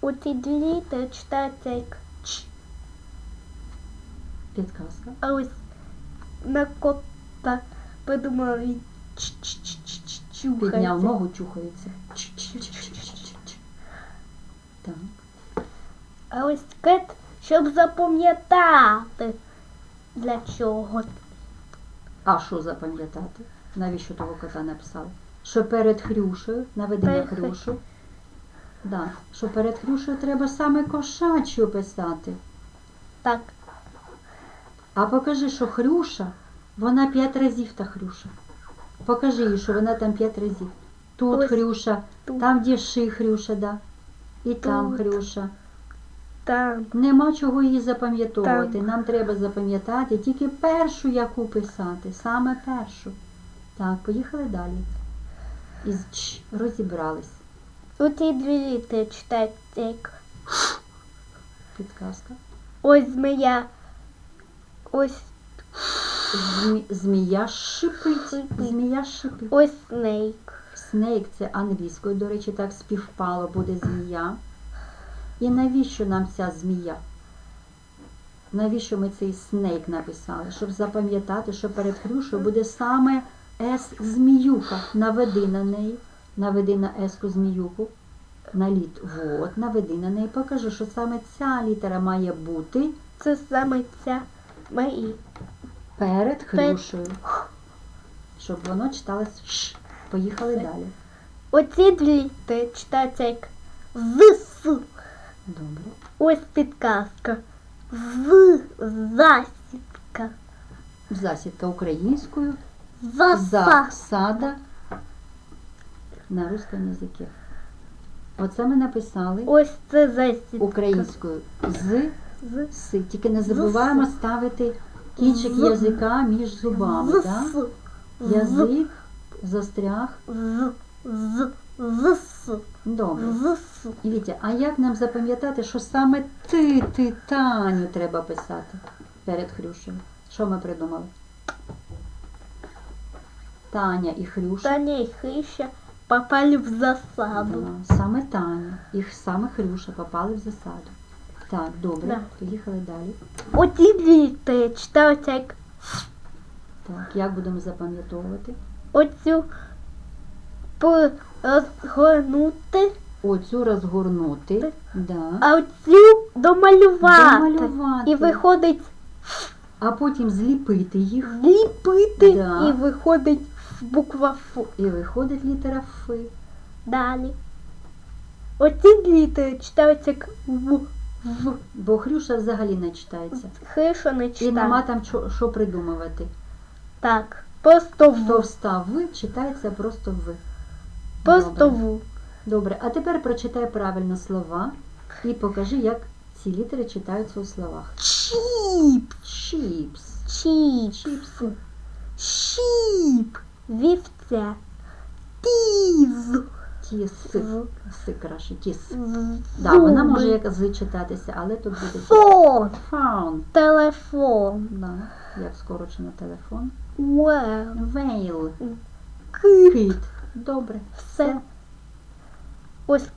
У ці дві літери читається як Ч. Підказка. А ось на кота придумала він Ч-ч-ч-ч-ч- Підняв чухається. ногу, чухається. Ч-ч-ч-ч-ч-ч. Так. А ось кет, щоб запам'ятати. Для чого? А що запам'ятати? Навіщо того кота написали? Що перед Хрюшею, наведи на Хрюшу. Да. Що перед Хрюшею треба саме кошачу писати. Так. А покажи, що Хрюша, вона п'ять разів та Хрюша. Покажи їй, що вона там п'ять разів. Тут Ось Хрюша, тут. там де ши Хрюша, да. І там Хрюша. Там. Нема чого її запам'ятовувати. Так. Нам треба запам'ятати тільки першу, яку писати, саме першу. Так, поїхали далі. Із Ч розібрались. У ці дві літери читається як Підказка. ось змія. Ось Змі... Змія шипить. Змія шипить. ось снейк. Снейк це англійською, до речі, так співпало, буде змія. І навіщо нам ця змія? Навіщо ми цей снейк написали? Щоб запам'ятати, що перед Хрюшою буде саме С зміюка. Наведи на неї, наведи на С-ку зміюку. На літ. Вот, наведи на неї. Покажи, що саме ця літера має бути Це саме ця мої. перед Хрюшею. Щоб воно читалось Ш. Поїхали далі. Оці дві літери читаються як ЗС. Добре. Ось підказка. З засідка. Засідка українською. Заса. Засада на русском язикі. Оце ми написали Ось це засідка. українською з З. с. Тільки не забуваємо ставити кінчик З. язика між зубами. З. Да? З. Язик застряг. З. З. З. Добре. З. І Вітя, а як нам запам'ятати, що саме ти, ти, Таню, треба писати перед Хрюшею? Що ми придумали? Таня і Хрюша. Таня і Хища попали в засаду. Да, саме Таня, їх саме Хрюша попали в засаду. Так, добре, Да. поїхали далі. Оці дві літери читаються як Так, як будемо запам'ятовувати? оцю розгорнути, Оцю розгорнути, да. а оцю домалювати. домалювати, І виходить а потім зліпити їх, зліпити Да. і виходить буква Ф. і виходить літера Ф. Далі. Оці літери читаються як В. В. Бо Хрюша взагалі не читається. Хиша не І нема там що, що придумувати. Так. Просто В. встав В, читається просто В. Просто Добре. В. Добре, а тепер прочитай правильно слова і покажи, як ці літери читаються у словах. Чіп. Чіпс. Чіп. Чіпси. Шіп. Вівця. Тіз. Тіс. Си краще. Тіс. Да, вона може як з читатися, але тут буде Фон. фаун. Телефон. Да, як скорочено телефон. Вейл. Вейл. Кит. Добре. Все. Ось